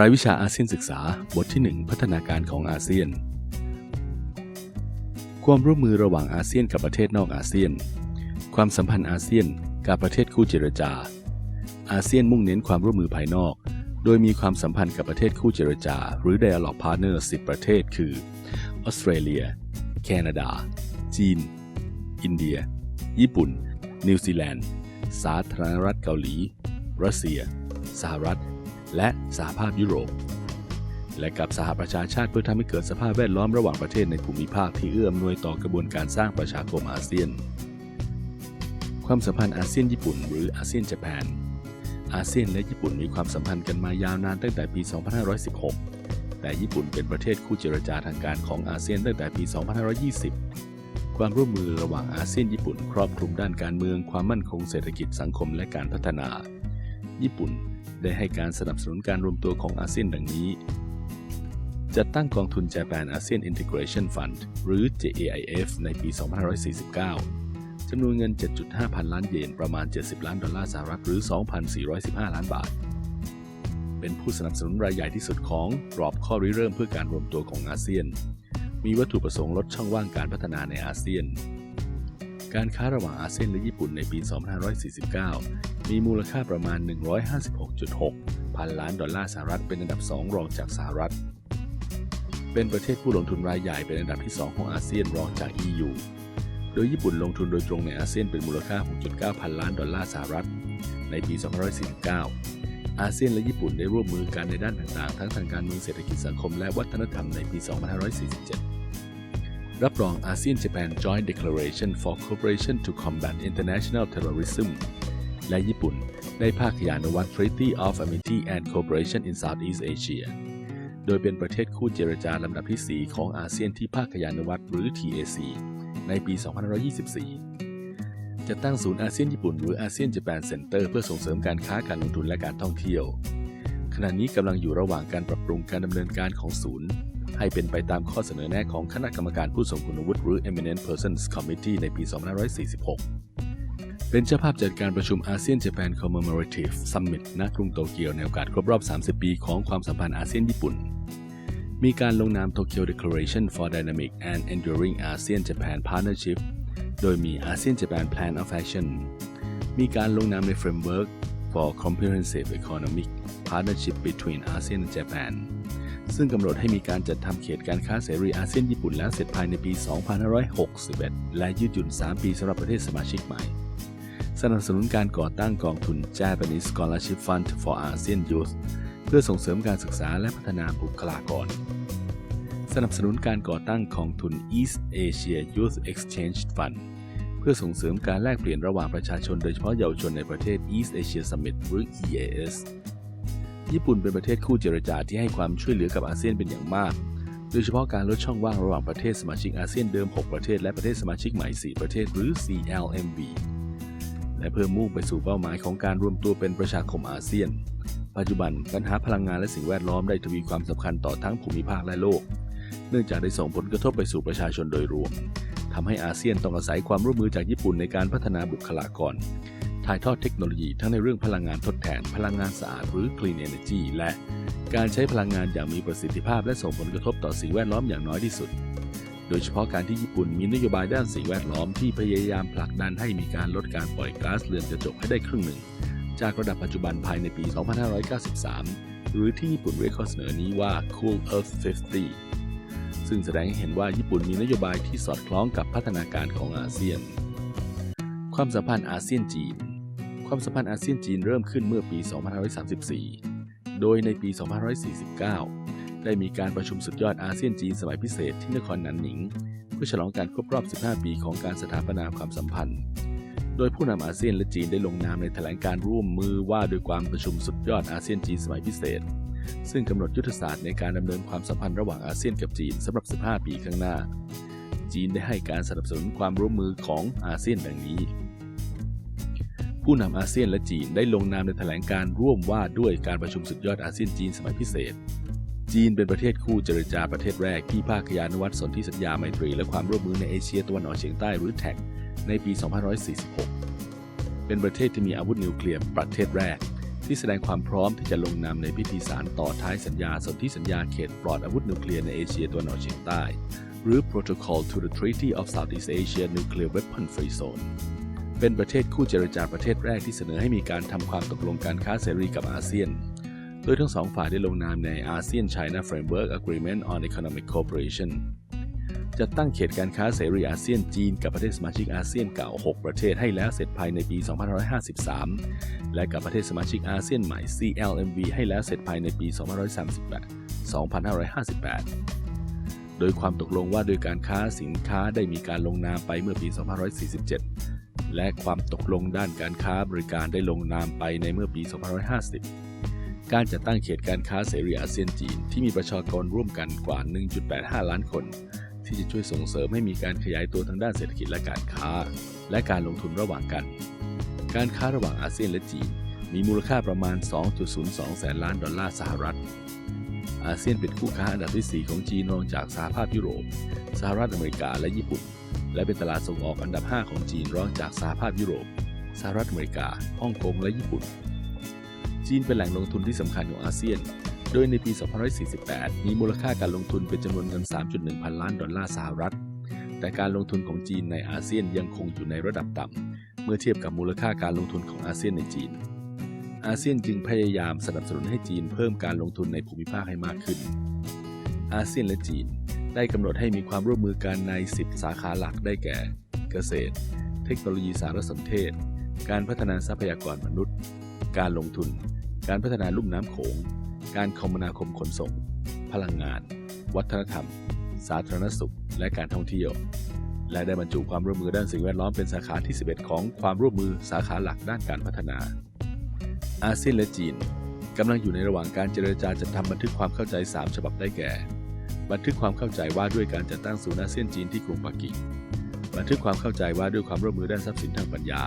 รายวิชาอาเซียนศึกษาบทที่ 1 พัฒนาการของอาเซียน ความร่วมมือระหว่างอาเซียนกับประเทศนอกอาเซียน ความสัมพันธ์อาเซียนกับประเทศคู่เจรจา อาเซียนมุ่งเน้นความร่วมมือภายนอก โดยมีความสัมพันธ์กับประเทศคู่เจรจา หรือ Dialogue Partner 10 ประเทศ คือออสเตรเลีย แคนาดา จีน อินเดีย ญี่ปุ่น นิวซีแลนด์ สาธารณรัฐเกาหลี รัสเซีย สหรัฐ และสหภาพยุโรป และกับสหประชาชาติเพื่อทำให้เกิดสภาพแวดล้อมระหว่างประเทศในภูมิภาคที่เอื้ออำนวยต่อกระบวนการสร้างประชาคมอาเซียน ความสัมพันธ์อาเซียนญี่ปุ่น หรืออาเซียนญี่ปุ่นอาเซียนและญี่ปุ่นมีความสัมพันธ์กันมายาวนานตั้งแต่ปี 2516 แต่ญี่ปุ่นเป็นประเทศคู่เจรจาทางการของอาเซียนตั้งแต่ปี 2520ความร่วมมือระหว่างอาเซียนญี่ปุ่นครอบคลุมด้านการเมืองความมั่นคงเศรษฐกิจสังคมและการพัฒนา ญี่ปุ่น ได้ให้การสนับสนุนการรวมตัวของอาเซียนดังนี้ จัดตั้งกองทุน Japan ASEAN Integration Fund หรือ JAIF ในปี 2549 จำนวนเงิน 7.5 พันล้านเยน ประมาณ 70 ล้านดอลลาร์สหรัฐหรือ 2,415 ล้านบาท เป็นผู้สนับสนุนรายใหญ่ที่สุดของกรอบข้อริเริ่มเพื่อการรวมตัวของอาเซียน มีวัตถุประสงค์ลดช่องว่างการพัฒนาในอาเซียนการค้าระหว่างอาเซียนและญี่ปุ่นในปี 2549 มีมูลค่าประมาณ 156.6 พันล้านดอลลาร์สหรัฐเป็นอันดับ 2 รองจากสหรัฐ เป็นประเทศผู้ลงทุนรายใหญ่เป็นอันดับที่ 2 ของอาเซียนรองจาก EU โดยญี่ปุ่นลงทุนโดยตรงในอาเซียนเป็นมูลค่า 6.9 พันล้านดอลลาร์สหรัฐ ในปี 2549 อาเซียนและญี่ปุ่นได้ร่วมมือกันในด้านต่างๆ ทั้งทางการเมืองเศรษฐกิจสังคมและวัฒนธรรมในปี 2547รับรอง ASEAN Japan Joint Declaration for Cooperation to Combat International Terrorism และญี่ปุ่นได้ภาคยานวัต Treaty of Amity and Cooperation in Southeast Asia โดยเป็นประเทศคู่เจรจาลำดับที่ 4 ของอาเซียนที่ภาคยานวัตหรือ TAC ในปี 2524 จะตั้งศูนย์อาเซียนญี่ปุ่นหรืออาเซียนญี่ปุ่นเซ็นเตอร์เพื่อส่งเสริมการค้าการลงทุนและการท่องเที่ยว ขณะนี้กำลังอยู่ระหว่างการปรับปรุงการดำเนินการของศูนย์ให้เป็นไปตามข้อเสนอแนะของคณะกรรมการผู้ทรงคุณวุฒิหรือ Eminent Persons Committee ในปี 2546 เป็นเจ้าภาพจัดการประชุมอาเซียน Japan Commemorative Summit ณกรุงโตเกียวในโอกาสครบรอบ 30 ปีของความสัมพันธ์อาเซียนญี่ปุ่น มีการลงนาม Tokyo Declaration for Dynamic and Enduring ASEAN Japan Partnership โดยมี ASEAN Japan Plan of Action มีการลงนามใน Framework for Comprehensive Economic Partnership between ASEAN and Japan ซึ่งกำหนดให้มีการจัดทำเขตการค้าเสรีอาเซียนญี่ปุ่นแล้วเสร็จภายในปี 2561 และยืดหยุ่น 3 ปีสำหรับประเทศสมาชิกใหม่ สนับสนุนการก่อตั้งกองทุน Japanese Scholarship Fund for ASEAN Youth เพื่อส่งเสริมการศึกษาและพัฒนาบุคลากร สนับสนุนการก่อตั้งกองทุน East Asia Youth Exchange Fund เพื่อส่งเสริมการแลกเปลี่ยนระหว่างประชาชนโดยเฉพาะเยาวชนในประเทศ East Asia Summit หรือ EAS ญี่ปุ่นเป็นประเทศคู่เจรจาที่ให้ความช่วยเหลือกับอาเซียนเป็นอย่างมาก โดยเฉพาะการลดช่องว่างระหว่างประเทศสมาชิกอาเซียนเดิม 6 ประเทศและประเทศสมาชิกใหม่ 4 ประเทศหรือ CLMV และเพื่อมุ่งไปสู่เป้าหมายของการรวมตัวเป็นประชาคมอาเซียน ปัจจุบันปัญหาพลังงานและสิ่งแวดล้อมได้ทวีความสำคัญต่อทั้งภูมิภาคและโลก เนื่องจากได้ส่งผลกระทบไปสู่ประชาชนโดยรวมทำให้อาเซียนต้องอาศัยความร่วมมือจากญี่ปุ่นในการพัฒนาบุคลากร ถ่ายทอดเทคโนโลยีทั้งในเรื่องพลังงานทดแทน พลังงานสะอาดหรือ clean energy และการใช้พลังงานอย่างมีประสิทธิภาพและส่งผลกระทบต่อสิ่งแวดล้อมอย่างน้อยที่สุด โดยเฉพาะการที่ญี่ปุ่นมีนโยบายด้านสิ่งแวดล้อมที่พยายามผลักดันให้มีการลดการปล่อยก๊าซเรือนกระจกให้ได้ครึ่งหนึ่ง จากระดับปัจจุบันภายในปี 2593 หรือที่ญี่ปุ่นเรียกข้อเสนอนี้ว่า Cool Earth 50 ซึ่งแสดงให้เห็นว่าญี่ปุ่นมีนโยบายที่สอดคล้องกับพัฒนาการของอาเซียน ความสัมพันธ์อาเซียนจีน ความสัมพันธ์อาเซียนจีนเริ่มขึ้นเมื่อปี 2534 โดยในปี 2549 ได้มีการประชุมสุดยอดอาเซียนจีนสมัยพิเศษที่นครนันหนิง เพื่อฉลองการครบรอบ 15 ปีของการสถาปนาความสัมพันธ์ โดยผู้นำอาเซียนและจีนได้ลงนามในแถลงการร่วมมือว่าโดยความประชุมสุดยอดอาเซียนจีนสมัยพิเศษ ซึ่งกำหนดยุทธศาสตร์ในการดำเนินความสัมพันธ์ระหว่างอาเซียนกับจีนสำหรับ 15 ปีข้างหน้า จีนได้ให้การสนับสนุนความร่วมมือของอาเซียนดังนี้ผู้นำอาเซียนและจีนได้ลงนามในแถลงการร่วมว่าด้วยการประชุมสุดยอดอาเซียนจีนสมัยพิเศษ จีนเป็นประเทศคู่เจรจาประเทศแรกที่ภาคยานุวัตสนธิสัญญาไมตรีและความร่วมมือในเอเชียตะวันออกเฉียงใต้หรือแท็กในปี 2546 เป็นประเทศที่มีอาวุธนิวเคลียร์ประเทศแรก ที่แสดงความพร้อมที่จะลงนามในพิธีสารต่อท้ายสัญญาสนธิสัญญาเขตปลอดอาวุธนิวเคลียร์ในเอเชียตะวันออกเฉียงใต้ หรือ Protocol to the Treaty of Southeast Asia Nuclear Weapon Free Zone เป็นประเทศคู่เจรจาประเทศแรกที่เสนอให้มีการทำความตกลงการค้าเสรีกับอาเซียน โดยทั้งสองฝ่ายได้ลงนามใน ASEAN China Framework Agreement on Economic Cooperation จัดตั้งเขตการค้าเสรีอาเซียนจีนกับประเทศสมาชิกอาเซียนเก่า 6 ประเทศให้แล้วเสร็จภายในปี 2553 และกับประเทศสมาชิกอาเซียนใหม่ CLMV ให้แล้วเสร็จภายในปี 2538 2558 โดยความตกลงว่าโดยการค้าสินค้าได้มีการลงนามไปเมื่อปี 2547 และความตกลงด้านการค้าบริการได้ลงนามไปในเมื่อปี 2550 การจัดตั้งเขตการค้าเสรีอาเซียนจีนที่มีประชากรร่วมกันกว่า 1.85 ล้านคน ที่จะช่วยส่งเสริมให้มีการขยายตัวทางด้านเศรษฐกิจและการค้า และการลงทุนระหว่างกัน การค้าระหว่างอาเซียนและจีน มีมูลค่าประมาณ 2.02 แสนล้านดอลลาร์สหรัฐ อาเซียนเป็นคู่ค้าอันดับที่ 4 ของจีนรองจากสหภาพยุโรป สหรัฐอเมริกาและญี่ปุ่น และเป็นตลาดส่งออกอันดับ 5 ของจีนรองจากสหภาพยุโรป สหรัฐอเมริกาฮ่องกงและญี่ปุ่น จีนเป็นแหล่งลงทุนที่สำคัญของอาเซียน โดยในปี 2548 มีมูลค่าการลงทุนเป็นจำนวนเงิน 3.1 พันล้านดอลลาร์สหรัฐ แต่การลงทุนของจีนในอาเซียนยังคงอยู่ในระดับต่ำ เมื่อเทียบกับมูลค่าการลงทุนของอาเซียนในจีน อาเซียนจึงพยายามสนับสนุนให้จีนเพิ่มการลงทุนในภูมิภาคให้มากขึ้น อาเซียนและจีนได้กำหนดให้มีความร่วมมือกันใน 10 สาขาหลักได้แก่ เกษตร เทคโนโลยีสารสนเทศ การพัฒนาทรัพยากรมนุษย์ การลงทุน การพัฒนาลุ่มน้ำโขง การคมนาคมขนส่ง พลังงาน วัฒนธรรม สาธารณสุข และการท่องเที่ยว และได้บรรจุความร่วมมือด้านสิ่งแวดล้อมเป็นสาขาที่ 11 ของความร่วมมือสาขาหลักด้านการพัฒนา อาเซียนและจีนกำลังอยู่ในระหว่างการเจรจาจัดทำบันทึกความเข้าใจ 3 ฉบับได้แก่ บันทึกความเข้าใจว่าด้วยการจัดตั้งศูนย์อาเซียนจีนที่กรุงปักกิ่ง บันทึกความเข้าใจว่าด้วยความร่วมมือด้านทรัพย์สินทางปัญญา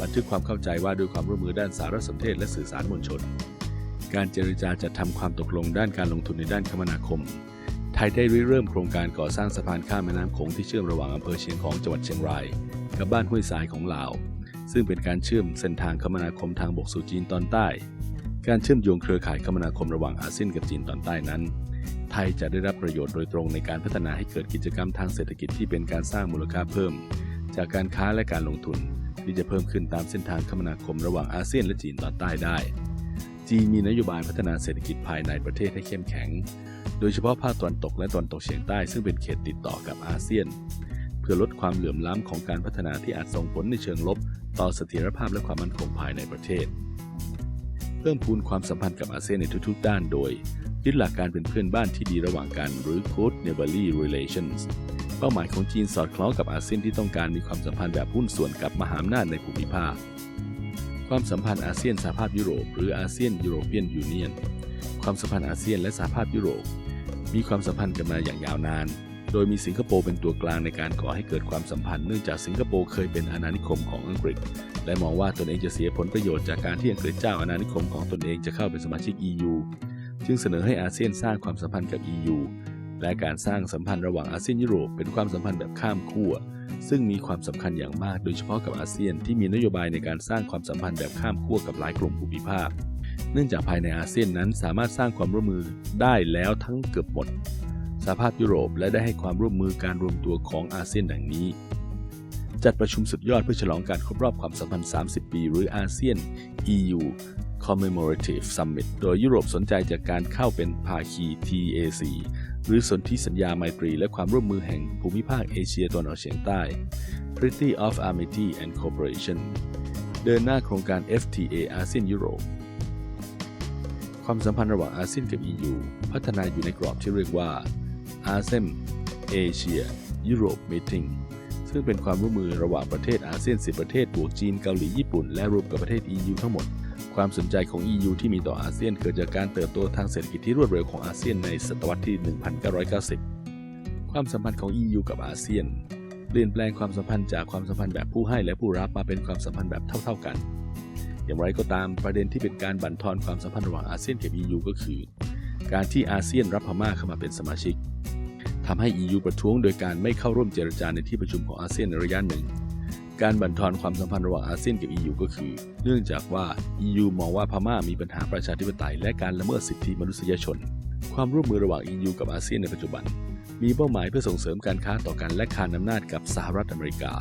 บันทึกความเข้าใจว่าด้วยความร่วมมือด้านสารสนเทศและสื่อสารมวลชน การเจรจาจัดทำความตกลงด้านการลงทุนในด้านคมนาคม ไทยได้ริเริ่มโครงการก่อสร้างสะพานข้ามแม่น้ำโขงที่เชื่อมระหว่างอำเภอเชียงของจังหวัดเชียงราย กับบ้านห้วยทรายของลาว ซึ่งเป็นการเชื่อมเส้นทางคมนาคมทางบกสู่จีนตอนใต้ การเชื่อมโยงเครือข่ายคมนาคมระหว่างอาเซียนกับจีนตอนใต้นั้นไทยจะได้รับประโยชน์โดยตรงในการพัฒนาให้เกิดกิจกรรมทางเศรษฐกิจที่เป็นการสร้างมูลค่าเพิ่ม จากการค้าและการลงทุน ที่จะเพิ่มขึ้นตามเส้นทางคมนาคมระหว่างอาเซียนและจีนตอนใต้ได้ จีนมีนโยบายพัฒนาเศรษฐกิจภายในประเทศให้เข้มแข็ง โดยเฉพาะภาคตะวันตกและตะวันตกเฉียงใต้ซึ่งเป็นเขตติดต่อกับอาเซียน เพื่อลดความเหลื่อมล้ำของการพัฒนาที่อาจส่งผลในเชิงลบ ต่อเสถียรภาพและความมั่นคงภายในประเทศ เพิ่มพูนความสัมพันธ์กับอาเซียนในทุกๆ ด้านโดยยึดหลักการเป็นเพื่อนบ้านที่ดีระหว่างกันหรือ Good Neighborly Relations เป้าหมายของจีนสอดคล้องกับอาเซียนที่ต้องการมีความสัมพันธ์แบบหุ้นส่วนกับมหาอำนาจในภูมิภาค ความสัมพันธ์อาเซียนสหภาพยุโรป หรืออาเซียนยูโรเปียนยูเนียน ความสัมพันธ์อาเซียนและสหภาพยุโรป มีความสัมพันธ์กันมาอย่างยาวนาน โดยมีสิงคโปร์เป็นตัวกลางในการก่อให้เกิดความสัมพันธ์เนื่องจากสิงคโปร์เคยเป็นอาณานิคมของอังกฤษ และมองว่าตนเองจะเสียผลประโยชน์จากการที่อังกฤษเจ้าอาณานิคมของตนเองจะเข้าเป็นสมาชิก EU จึงเสนอให้อาเซียนสร้างความสัมพันธ์กับ EU และการสร้างสัมพันธ์ระหว่างอาเซียนยุโรปเป็นความสัมพันธ์แบบข้ามขั้วซึ่งมีความสำคัญอย่างมากโดยเฉพาะกับอาเซียนที่มีนโยบายในการสร้างความสัมพันธ์แบบข้ามขั้วกับหลายกลุ่มภูมิภาค เนื่องจากภายในอาเซียนนั้นสามารถสร้างความร่วมมือได้แล้วทั้งเกือบหมดสหภาพยุโรปและได้ให้ความร่วมมือการรวมตัวของอาเซียนดังนี้ จัดประชุมสุดยอดเพื่อฉลองการครบรอบความสัมพันธ์ 30 ปี หรืออาเซียน EU Commemorative Summit โดยยุโรปสนใจจากการเข้าเป็นภาคี TAC หรือสนธิสัญญาไมตรีและความร่วมมือแห่งภูมิภาคเอเชียตะวันออกเฉียงใต้ Treaty of Amity and Cooperation เดินหน้าโครงการ FTA อาเซียนยุโรป ความสัมพันธ์ระหว่างอาเซียนกับ EU พัฒนาอยู่ในกรอบที่เรียกว่า ASEM Asia Europe Meeting ซึ่งเป็นความร่วมมือระหว่างประเทศอาเซียน 10 ประเทศบวกจีนเกาหลีญี่ปุ่นและรวมกับประเทศ EU ทั้งหมด ความสนใจของ EU ที่มีต่ออาเซียนเกิดจากการเติบโตทางเศรษฐกิจที่รวดเร็วของอาเซียนในศตวรรษที่ 1990 ความสัมพันธ์ของ EU กับอาเซียน เปลี่ยนแปลงความสัมพันธ์จากความสัมพันธ์แบบผู้ให้และผู้รับมาเป็นความสัมพันธ์แบบเท่า ๆกัน อย่างไรก็ตามประเด็นที่เป็นการบั่นทอนความสัมพันธ์ระหว่างอาเซียนกับ EU ก็คือ การที่อาเซียนรับพม่าเข้ามาเป็นสมาชิกทำให้ EU ประท้วงโดยการไม่เข้าร่วมเจรจาในที่ประชุมของอาเซียนในระยะหนึ่ง การบั่นทอนความสัมพันธ์ระหว่างอาเซียนกับ EU ก็คือ เนื่องจากว่า EU มองว่าพม่ามีปัญหาประชาธิปไตยและการละเมิดสิทธิมนุษยชน ความร่วมมือระหว่าง EU กับอาเซียนในปัจจุบัน มีเป้าหมายเพื่อส่งเสริมการค้าต่อกันและคานอำนาจกับสหรัฐอเมริกา